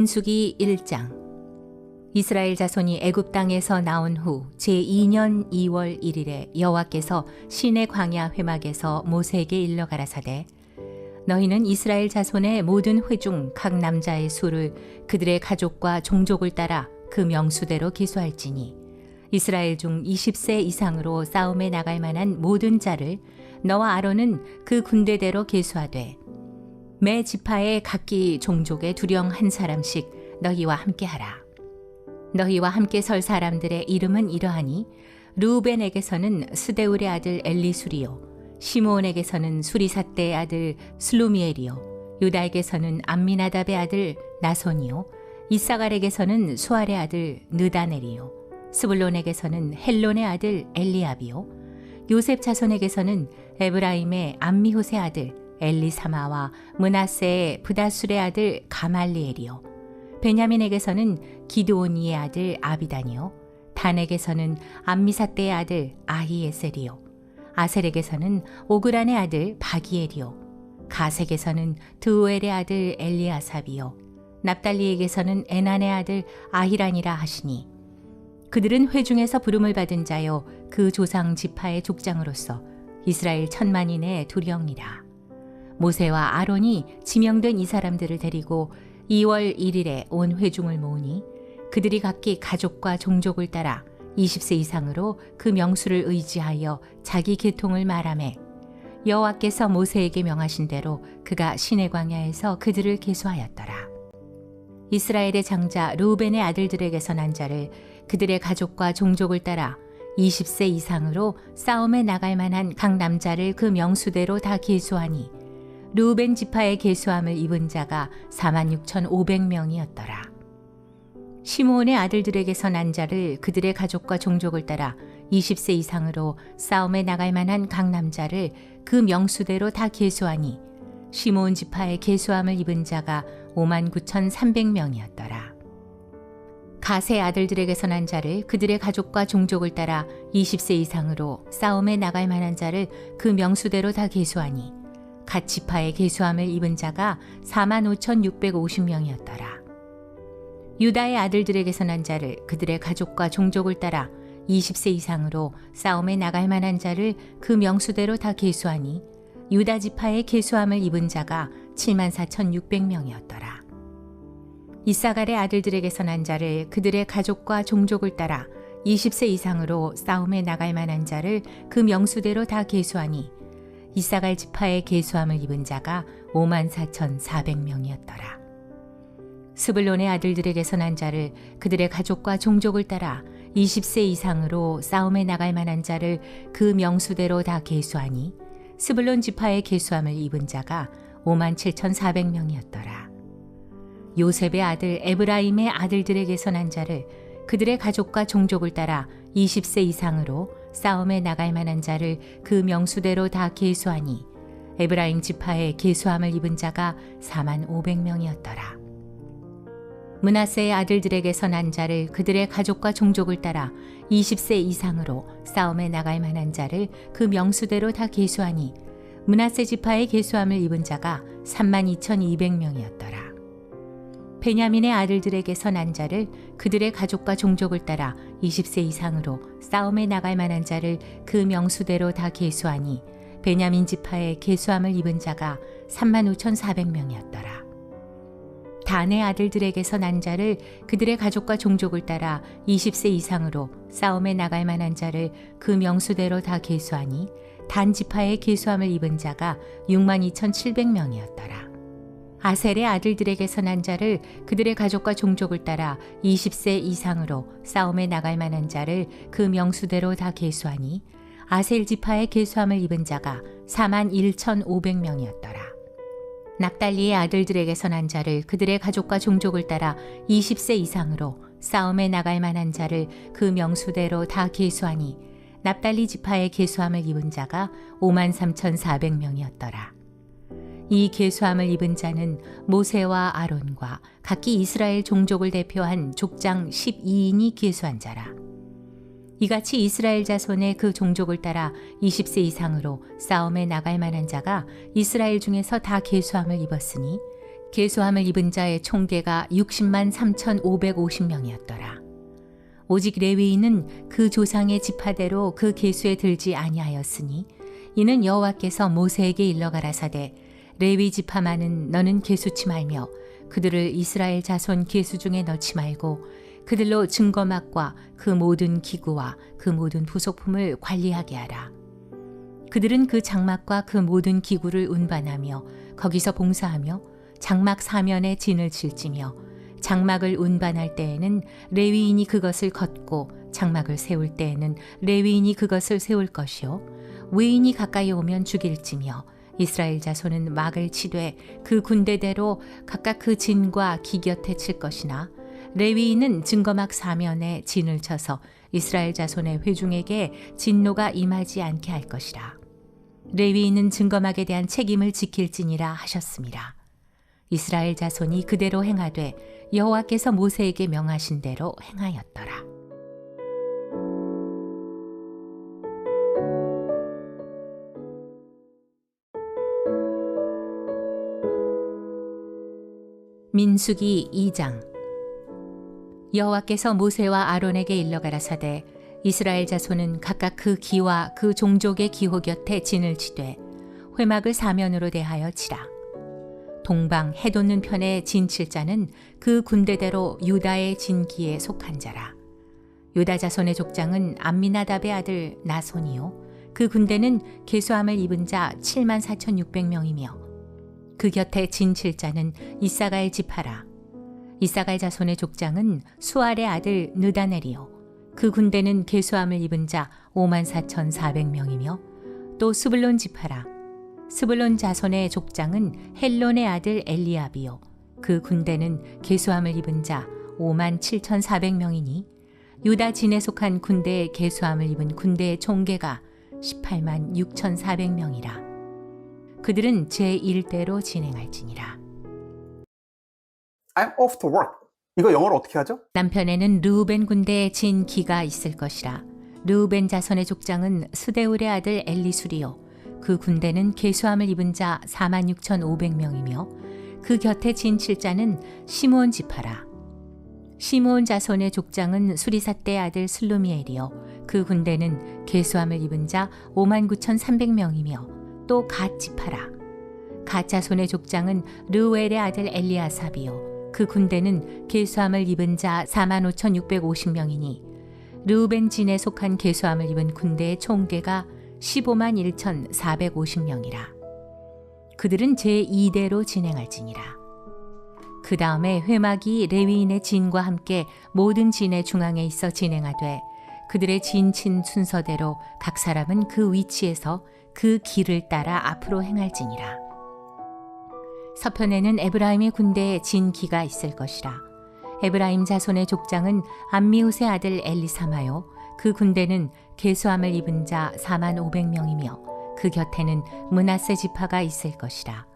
민수기 1장. 이스라엘 자손이 애굽 땅에서 나온 후 제2년 2월 1일에 여호와께서 시내 광야 회막에서 모세에게 일러 가라사대 너희는 이스라엘 자손의 모든 회중 각 남자의 수를 그들의 가족과 종족을 따라 그 명수대로 기수할지니 이스라엘 중 20세 이상으로 싸움에 나갈 만한 모든 자를 너와 아론은 그 군대대로 계수하되 매 지파의 각기 종족의 두령 한 사람씩 너희와 함께하라. 너희와 함께 설 사람들의 이름은 이러하니 루벤에게서는 스데울의 아들 엘리수리요 시므온에게서는 수리사떼의 아들 슬루미엘이요 유다에게서는 암미나답의 아들 나손이요 이사갈에게서는 수알의 아들 느다넬이요 스불론에게서는 헬론의 아들 엘리압이요 요셉 자손에게서는 에브라임의 암미호의 아들 엘리사마와 문하세의 부다술의 아들 가말리엘이요. 베냐민에게서는 기드오니의 아들 아비단이요. 단에게서는 암미사떼의 아들 아히에셀이요. 아셀에게서는 오그란의 아들 바기엘이요. 가색에서는 드우엘의 아들 엘리아삽이요. 납달리에게서는 에난의 아들 아히란이라 하시니 그들은 회중에서 부름을 받은 자요. 그 조상 지파의 족장으로서 이스라엘 천만인의 두령이라 모세와 아론이 지명된 이 사람들을 데리고 2월 1일에 온 회중을 모으니 그들이 각기 가족과 종족을 따라 20세 이상으로 그 명수를 의지하여 자기 계통을 말하매 여호와께서 모세에게 명하신 대로 그가 시내 광야에서 그들을 계수하였더라. 이스라엘의 장자 루벤의 아들들에게서 난 자를 그들의 가족과 종족을 따라 20세 이상으로 싸움에 나갈 만한 각 남자를 그 명수대로 다 계수하니 루벤 지파의 계수함을 입은 자가 46,500명이었더라. 시므온의 아들들에게서 난 자를 그들의 가족과 종족을 따라 20세 이상으로 싸움에 나갈 만한 각 남자를 그 명수대로 다 계수하니 시므온 지파의 계수함을 입은 자가 59,300명이었더라. 가세 아들들에게서 난 자를 그들의 가족과 종족을 따라 20세 이상으로 싸움에 나갈 만한 자를 그 명수대로 다 계수하니 갓 지파의 계수함을 입은 자가 45,650명이었더라. 유다의 아들들에게서 난 자를 그들의 가족과 종족을 따라 20세 이상으로 싸움에 나갈 만한 자를 그 명수대로 다 계수하니 유다 지파의 계수함을 입은 자가 74,600명이었더라. 이사갈의 아들들에게서 난 자를 그들의 가족과 종족을 따라 20세 이상으로 싸움에 나갈 만한 자를 그 명수대로 다 계수하니 이사갈 지파의 계수함을 입은 자가 5만 4,400명이었더라. 스불론의 아들들에게서 난 자를 그들의 가족과 종족을 따라 20세 이상으로 싸움에 나갈 만한 자를 그 명수대로 다 계수하니 스불론 지파의 계수함을 입은 자가 5만 7,400명이었더라. 요셉의 아들 에브라임의 아들들에게서 난 자를 그들의 가족과 종족을 따라 20세 이상으로 싸움에 나갈 만한 자를 그 명수대로 다 계수하니 에브라임 지파의 계수함을 입은 자가 4만 500명이었더라. 문하세의 아들들에게서 난 자를 그들의 가족과 종족을 따라 20세 이상으로 싸움에 나갈 만한 자를 그 명수대로 다 계수하니 문하세 지파의 계수함을 입은 자가 3만 2,200명이었더라. 베냐민의 아들들에게서 난 자를 그들의 가족과 종족을 따라 20세 이상으로 싸움에 나갈 만한 자를 그 명수대로 다 계수하니 베냐민 지파의 계수함을 입은 자가 35,400명이었더라. 단의 아들들에게서 난 자를 그들의 가족과 종족을 따라 20세 이상으로 싸움에 나갈 만한 자를 그 명수대로 다 계수하니 단 지파의 계수함을 입은 자가 62,700명이었더라. 아셀의 아들들에게서 난 자를 그들의 가족과 종족을 따라 20세 이상으로 싸움에 나갈 만한 자를 그 명수대로 다 계수하니 아셀 지파의 계수함을 입은 자가 4만 1,500명이었더라. 납달리의 아들들에게서 난 자를 그들의 가족과 종족을 따라 20세 이상으로 싸움에 나갈 만한 자를 그 명수대로 다 계수하니 납달리 지파의 계수함을 입은 자가 5만 3,400명이었더라. 이 계수함을 입은 자는 모세와 아론과 각기 이스라엘 종족을 대표한 족장 12인이 계수한 자라. 이같이 이스라엘 자손의 그 종족을 따라 20세 이상으로 싸움에 나갈 만한 자가 이스라엘 중에서 다 계수함을 입었으니 계수함을 입은 자의 총계가 60만 3,550명이었더라. 오직 레위인은 그 조상의 지파대로 그 계수에 들지 아니하였으니 이는 여호와께서 모세에게 일러 가라사대 레위 지파만은 너는 계수치 말며 그들을 이스라엘 자손 계수 중에 넣지 말고 그들로 증거막과 그 모든 기구와 그 모든 부속품을 관리하게 하라. 그들은 그 장막과 그 모든 기구를 운반하며 거기서 봉사하며 장막 사면에 진을 칠지며 장막을 운반할 때에는 레위인이 그것을 걷고 장막을 세울 때에는 레위인이 그것을 세울 것이요 외인이 가까이 오면 죽일지며 이스라엘 자손은 막을 치되 그 군대대로 각각 그 진과 기 곁에 칠 것이나 레위인은 증거막 사면에 진을 쳐서 이스라엘 자손의 회중에게 진노가 임하지 않게 할 것이라. 레위인은 증거막에 대한 책임을 지킬지니라 하셨습니다. 이스라엘 자손이 그대로 행하되 여호와께서 모세에게 명하신 대로 행하였더라. 민수기 2장. 여호와께서 모세와 아론에게 일러 가라사대 이스라엘 자손은 각각 그 기와 그 종족의 기호 곁에 진을 치되 회막을 사면으로 대하여 치라. 동방 해돋는 편의 진칠자는 그 군대대로 유다의 진기에 속한 자라. 유다 자손의 족장은 암미나답의 아들 나손이요. 그 군대는 계수함을 입은 자 7만 4,600명이며 그 곁에 진칠자는 이사가의 지파라. 이사가의 자손의 족장은 수알의 아들 느다넬이요. 그 군대는 계수함을 입은 자 5만 4,400명이며 또 스불론 지파라. 스불론 자손의 족장은 헬론의 아들 엘리압이요. 그 군대는 계수함을 입은 자 5만 7,400명이니 유다 진에 속한 군대의 계수함을 입은 군대의 총계가 18만 6,400명이라. 그들은 제1대로 진행할지니라. I'm off to work. 이거 영어로 어떻게 하죠? 남편에는 르우벤 군대의 진 기가 있을 것이라. 르우벤 자손의 족장은 스데울의 아들 엘리수리요. 그 군대는 계수함을 입은 자 4만 6,500명이며 그 곁에 진 칠자는 시므온 지파라. 시므온 자손의 족장은 수리사떼 아들 슬루미엘이요. 그 군대는 계수함을 입은 자 5만 9,300명이며 또 갓지파라. 가자손의 족장은 르웰의 아들 엘리아삽이요. 그 군대는 계수함을 입은 자 4만 5,650명이니 르우벤 진에 속한 계수함을 입은 군대의 총계가 15만 1,450명이라. 그들은 제2대로 진행할지니라. 그 다음에 회막이 레위인의 진과 함께 모든 진의 중앙에 있어 진행하되 그들의 진친 순서대로 각 사람은 그 위치에서 그 길을 따라 앞으로 행할지니라. 서편에는 에브라임의 군대에 진기가 있을 것이라. 에브라임 자손의 족장은 암미우스의 아들 엘리사마요. 그 군대는 계수함을 입은 자 4만 500명이며 그 곁에는 문하세 지파가 있을 것이라.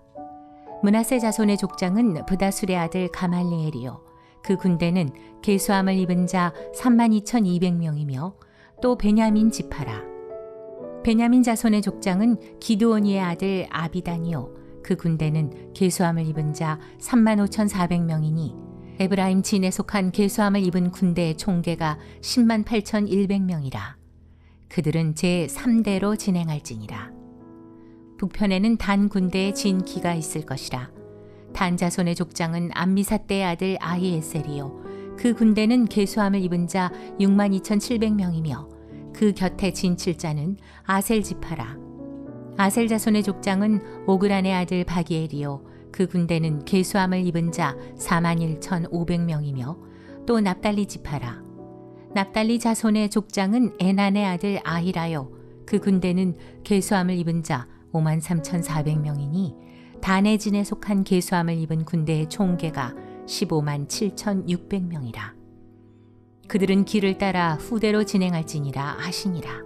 문하세 자손의 족장은 부다술의 아들 가말리엘이요. 그 군대는 계수함을 입은 자 3만 2,200명이며 또 베냐민 지파라. 베냐민 자손의 족장은 기드온이의 아들 아비단이요. 그 군대는 계수함을 입은 자 3만 5,400명이니 에브라임 진에 속한 계수함을 입은 군대의 총계가 10만 8,100명이라. 그들은 제 3대로 진행할지니라. 북편에는 단 군대의 진기가 있을 것이라. 단 자손의 족장은 암미사떼의 아들 아히에셀이요. 그 군대는 계수함을 입은 자 6만 2,700명이며 그 곁에 진칠자는 아셀 지파라. 아셀 자손의 족장은 오그란의 아들 바기엘이요. 그 군대는 계수함을 입은 자 4만 1,500명이며 또 납달리 지파라. 납달리 자손의 족장은 에난의 아들 아히라요. 그 군대는 계수함을 입은 자 5만 3,400명이니 단의 진에 속한 계수함을 입은 군대의 총계가 15만 7,600명이라. 그들은 길을 따라 후대로 진행할지니라 하시니라.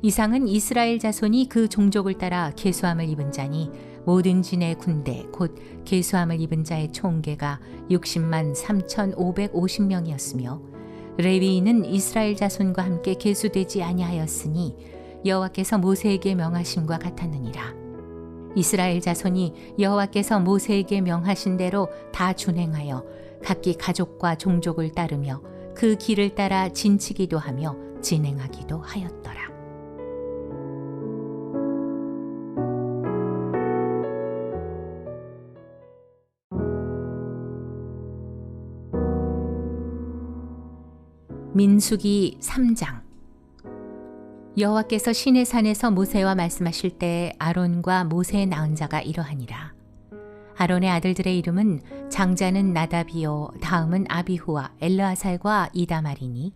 이상은 이스라엘 자손이 그 종족을 따라 계수함을 입은 자니 모든 진의 군대 곧 계수함을 입은 자의 총계가 60만 3,550명이었으며 레위인은 이스라엘 자손과 함께 계수되지 아니하였으니 여호와께서 모세에게 명하심과 같았느니라. 이스라엘 자손이 여호와께서 모세에게 명하신 대로 다 준행하여 각기 가족과 종족을 따르며 그 길을 따라 진치기도 하며 진행하기도 하였더라. 민수기 3장 여호와께서 시내 산에서 모세와 말씀하실 때 아론과 모세의 낳은 자가 이러하니라. 아론의 아들들의 이름은 장자는 나다비요 다음은 아비후와 엘르아살과 이다말이니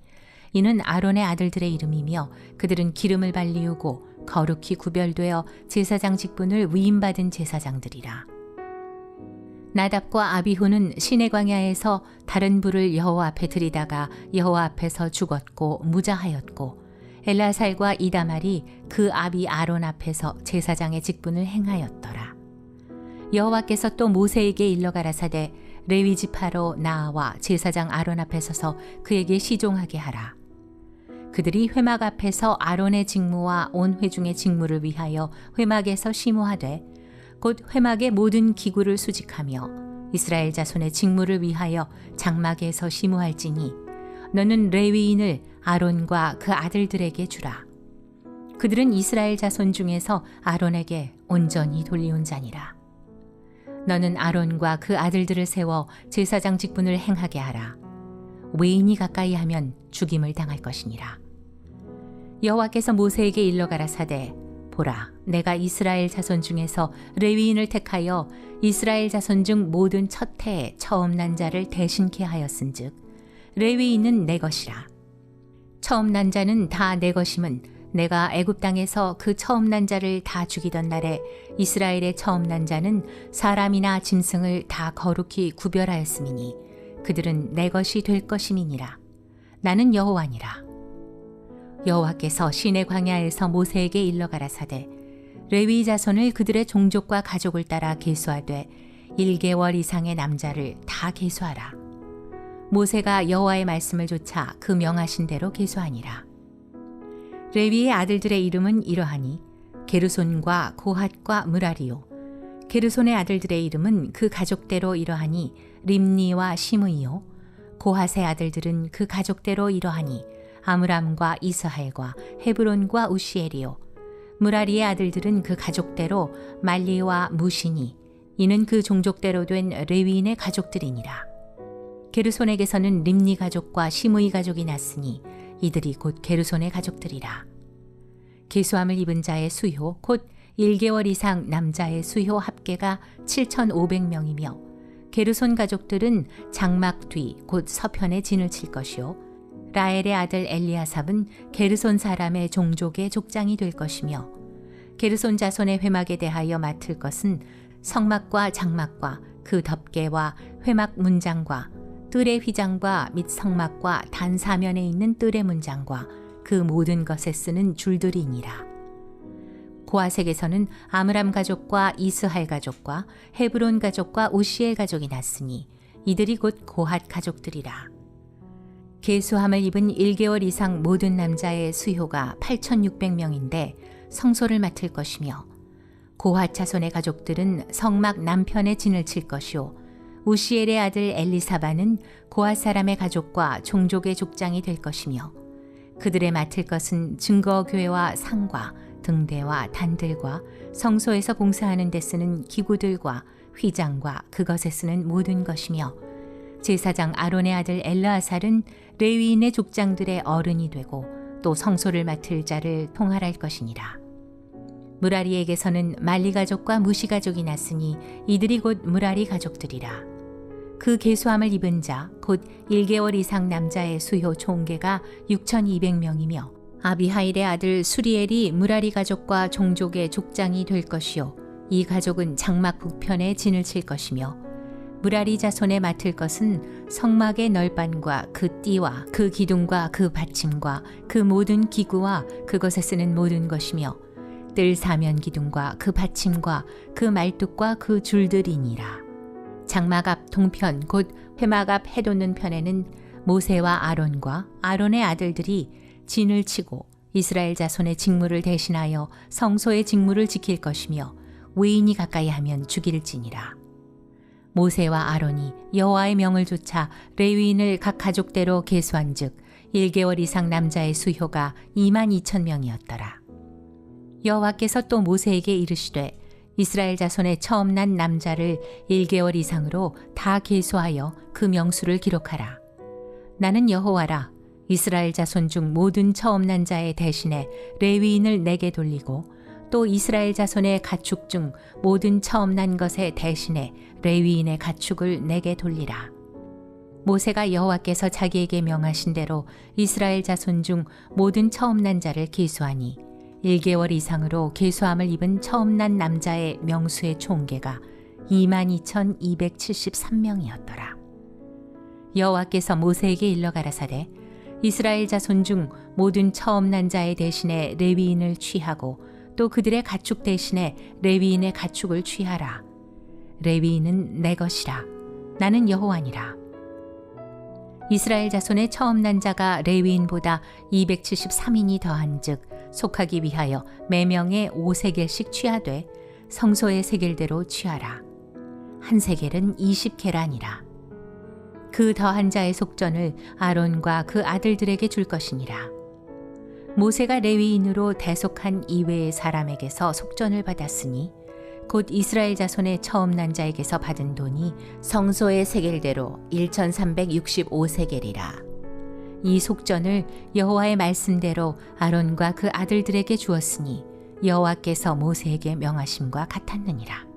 이는 아론의 아들들의 이름이며 그들은 기름을 발리우고 거룩히 구별되어 제사장 직분을 위임받은 제사장들이라. 나답과 아비후는 시내 광야에서 다른 불을 여호와 앞에 들이다가 여호와 앞에서 죽었고 무자하였고 엘라살과 이다말이 그 아비 아론 앞에서 제사장의 직분을 행하였더라. 여호와께서 또 모세에게 일러 가라사대 레위 지파로 나와 제사장 아론 앞에 서서 그에게 시종하게 하라. 그들이 회막 앞에서 아론의 직무와 온 회중의 직무를 위하여 회막에서 심호하되 곧 회막의 모든 기구를 수직하며 이스라엘 자손의 직무를 위하여 장막에서 심호할지니 너는 레위인을 아론과 그 아들들에게 주라. 그들은 이스라엘 자손 중에서 아론에게 온전히 돌리온 자니라. 너는 아론과 그 아들들을 세워 제사장 직분을 행하게 하라. 외인이 가까이 하면 죽임을 당할 것이니라. 여호와께서 모세에게 일러 가라사대 보라 내가 이스라엘 자손 중에서 레위인을 택하여 이스라엘 자손 중 모든 첫 해에 처음 난 자를 대신케 하였은즉 레위인은 내 것이라 처음 난 자는 다 내 것임은 내가 애굽 땅에서 그 처음 난 자를 다 죽이던 날에 이스라엘의 처음 난 자는 사람이나 짐승을 다 거룩히 구별하였음이니 그들은 내 것이 될 것임이니라 나는 여호와니라 여호와께서 시내 광야에서 모세에게 일러 가라사대 레위 자손을 그들의 종족과 가족을 따라 계수하되 1개월 이상의 남자를 다 계수하라. 모세가 여호와의 말씀을 조차 그 명하신 대로 계수하니라. 레위의 아들들의 이름은 이러하니 게르손과 고핫과 무라리요. 게르손의 아들들의 이름은 그 가족대로 이러하니 림니와 시므이요. 고핫의 아들들은 그 가족대로 이러하니 아므람과 이스할과 헤브론과 우시엘이요. 무라리의 아들들은 그 가족대로 말리와 무시니 이는 그 종족대로 된 레위인의 가족들이니라. 게르손에게서는 림니 가족과 시므이 가족이 났으니 이들이 곧 게르손의 가족들이라. 계수함을 입은 자의 수효 곧 1개월 이상 남자의 수효 합계가 7,500명이며 게르손 가족들은 장막 뒤 곧 서편에 진을 칠 것이요 라엘의 아들 엘리아삽은 게르손 사람의 종족의 족장이 될 것이며 게르손 자손의 회막에 대하여 맡을 것은 성막과 장막과 그 덮개와 회막 문장과 뜰의 휘장과 및 성막과 단 사면에 있는 뜰의 문장과 그 모든 것에 쓰는 줄들이니라. 고아색에서는 아므람 가족과 이스할 가족과 헤브론 가족과 우시엘 가족이 났으니 이들이 곧 고핫 가족들이라. 계수함을 입은 1개월 이상 모든 남자의 수효가 8,600명인데 성소를 맡을 것이며 고핫 자손의 가족들은 성막 남편에 진을 칠 것이요 우시엘의 아들 엘리사바는 고핫 사람의 가족과 종족의 족장이 될 것이며 그들의 맡을 것은 증거 교회와 상과 등대와 단들과 성소에서 봉사하는 데 쓰는 기구들과 휘장과 그것에 쓰는 모든 것이며 제사장 아론의 아들 엘르아살은 레위인의 족장들의 어른이 되고 또 성소를 맡을 자를 통할할 것이니라. 무라리에게서는 말리 가족과 무시 가족이 났으니 이들이 곧 무라리 가족들이라. 그 계수함을 입은 자, 곧 1개월 이상 남자의 수효 총계가 6,200명이며 아비하일의 아들 수리엘이 무라리 가족과 종족의 족장이 될 것이요. 이 가족은 장막 북편에 진을 칠 것이며 무라리 자손에 맡을 것은 성막의 널반과 그 띠와 그 기둥과 그 받침과 그 모든 기구와 그것에 쓰는 모든 것이며 뜰 사면 기둥과 그 받침과 그 말뚝과 그 줄들이니라. 장막 앞 동편 곧 회막 앞 해돋는 편에는 모세와 아론과 아론의 아들들이 진을 치고 이스라엘 자손의 직무를 대신하여 성소의 직무를 지킬 것이며 외인이 가까이 하면 죽일지니라. 모세와 아론이 여호와의 명을 조차 레위인을 각 가족대로 계수한즉 1개월 이상 남자의 수효가 2만 2천 명이었더라. 여호와께서 또 모세에게 이르시되 이스라엘 자손의 처음 난 남자를 1개월 이상으로 다 계수하여 그 명수를 기록하라. 나는 여호와라 이스라엘 자손 중 모든 처음 난 자의 대신에 레위인을 내게 돌리고 또 이스라엘 자손의 가축 중 모든 처음 난 것의 대신에 레위인의 가축을 내게 돌리라. 모세가 여호와께서 자기에게 명하신 대로 이스라엘 자손 중 모든 처음 난 자를 계수하니 1개월 이상으로 계수함을 입은 처음 난 남자의 명수의 총계가 22,273명이었더라. 여호와께서 모세에게 일러 가라사대 이스라엘 자손 중 모든 처음 난 자의 대신에 레위인을 취하고 또 그들의 가축 대신에 레위인의 가축을 취하라. 레위인은 내 것이라. 나는 여호와니라. 이스라엘 자손의 처음 난 자가 레위인보다 273인이 더한즉 속하기 위하여 매명에 5세겔씩 취하되 성소의 세겔대로 취하라. 한 세겔은 20계란이라. 그 더한 자의 속전을 아론과 그 아들들에게 줄 것이니라. 모세가 레위인으로 대속한 이외의 사람에게서 속전을 받았으니 곧 이스라엘 자손의 처음 난 자에게서 받은 돈이 성소의 세겔대로 1365세겔이라. 이 속전을 여호와의 말씀대로 아론과 그 아들들에게 주었으니 여호와께서 모세에게 명하심과 같았느니라.